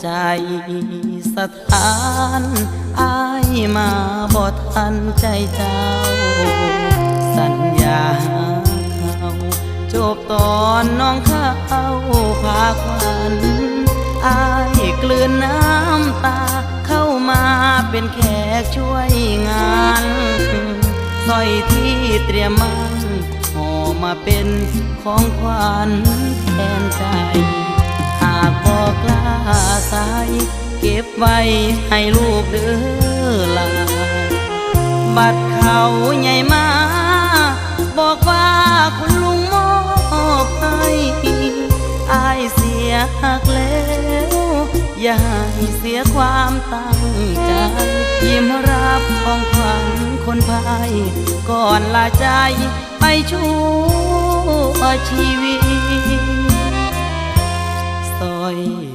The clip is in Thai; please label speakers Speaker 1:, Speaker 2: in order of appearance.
Speaker 1: ใจสถานอายมาบอทันใจเจ้า สัญญาเขาจบตอนน้องเข้าพาควันอายกลืนน้ำตาเข้ามาเป็นแขกช่วยงานสร้อยที่เตรียมมันห่อมาเป็นของขวัญแทนใจ หากบอกลา สายเก็บไว้ให้ลูกเด้อลาบัดเขาใหญ่มา บอกว่าคุณลุงมอบให้อายเสียหักแล้ว อย่าให้เสียความตั้งใจ ยิ้มรับของขวัญคนพาย ก่อนลาใจไปชั่วชีวิตซอย